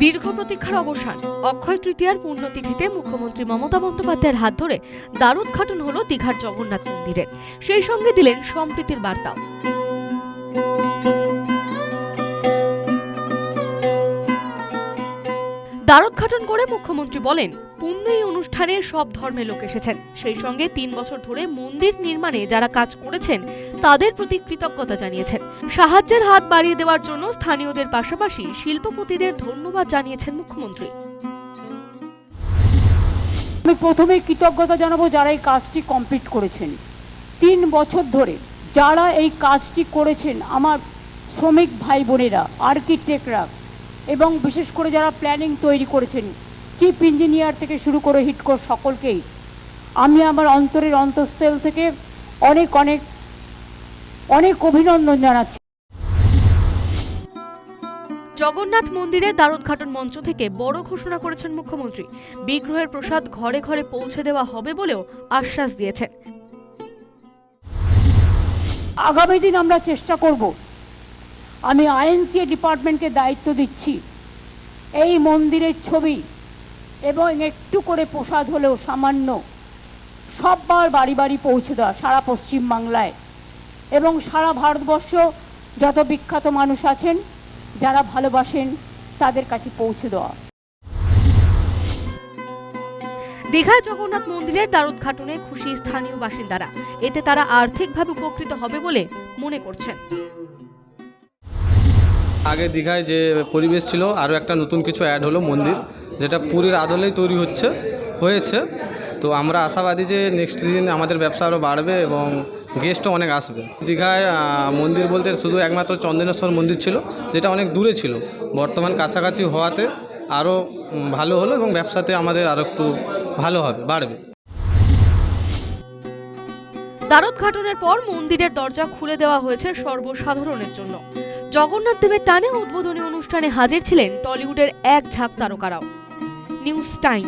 প্রতীক্ষার অবসান। অক্ষয় তৃতীয়ার পুণ্যতিথিতে মুখ্যমন্ত্রী মমতা বন্দ্যোপাধ্যায়ের হাত ধরে দ্বারোদ্ঘাটন হল দীঘার জগন্নাথ মন্দিরের। সেই সঙ্গে দিলেন সম্প্রীতির বার্তাও দ্বারোদ্ঘাটন করে মুখ্যমন্ত্রী বলেন পুণ্য এই অনুষ্ঠানে সব ধর্মের লোক এসেছেন। সেই সঙ্গে তিন বছর ধরে মন্দির নির্মাণে যারা কাজ করেছেন, তাদের প্রতি কৃতজ্ঞতা জানিয়েছেন। সাহায্যের হাত বাড়িয়ে দেওয়ার জন্য স্থানীয়দের পাশাপাশি শিল্পপতিদের ধন্যবাদ জানিয়েছেন মুখ্যমন্ত্রী। আমি প্রথমে কৃতজ্ঞতা জানাব যারা এই কাজটি কমপ্লিট করেছেন। তিন বছর ধরে যারা এই কাজটি করেছেন, আমার শ্রমিক ভাই বোনেরা, আর্কিটেক্টরা এবং বিশেষ করে যারা প্ল্যানিং তৈরি করেছেন চিফ ইঞ্জিনিয়ার থেকে শুরু করে হিটকোর সকলকেই আমি আমার অন্তরের অন্তঃস্থল থেকে অনেক অনেক অনেক অভিনন্দন জানাচ্ছি। জগন্নাথ মন্দিরের দ্বারোদ্ঘাটন মঞ্চ থেকে বড় ঘোষণা করেছেন মুখ্যমন্ত্রী। বিগ্রহের প্রসাদ ঘরে ঘরে পৌঁছে দেওয়া হবে বলেও আশ্বাস দিয়েছেন। আগামী দিন আমরা চেষ্টা করব। আমি আইএনসিএ ডিপার্টমেন্টকে দায়িত্ব দিচ্ছি। এই মন্দিরের ছবি এবং একটু করে প্রসাদ হলেও সামান্য। সববার বাড়ি বাড়ি পৌঁছে দেওয়া সারা পশ্চিম বাংলায়। এবং সারা ভারতবর্ষ যত বিখ্যাত মানুষ আছেন যারা ভালোবাসেন তাদের কাছে পৌঁছে দেওয়া। দীঘায় জগন্নাথ মন্দিরের দ্বারোদ্ঘাটনে খুশি স্থানীয় বাসিন্দারা এতে তারা আর্থিকভাবে উপকৃত হবে বলে মনে করছেন। আগে দীঘায় যে পরিবেশ ছিল আরও একটা নতুন কিছু অ্যাড হলো মন্দির। যেটা পুরীর আদলেই তৈরি হচ্ছে, হয়েছে। তো আমরা আশাবাদী যে নেক্সট দিন আমাদের ব্যবসা আরও বাড়বে এবং গেস্টও অনেক আসবে। দীঘায় মন্দির বলতে শুধু একমাত্র চন্দনেশ্বর মন্দির ছিল, যেটা অনেক দূরে ছিল। বর্তমান কাছাকাছি হওয়াতে আরও ভালো হলো এবং ব্যবসাতে আমাদের আরও একটু ভালো হবে, বাড়বে। দ্বারোদ্ঘাটনের পর মন্দিরের দরজা খুলে দেওয়া হয়েছে সর্বসাধারণের জন্য। জগন্নাথ দেবের টানে উদ্বোধনী অনুষ্ঠানে হাজির ছিলেন টলিউডের এক ঝাঁক তারকারাও। News time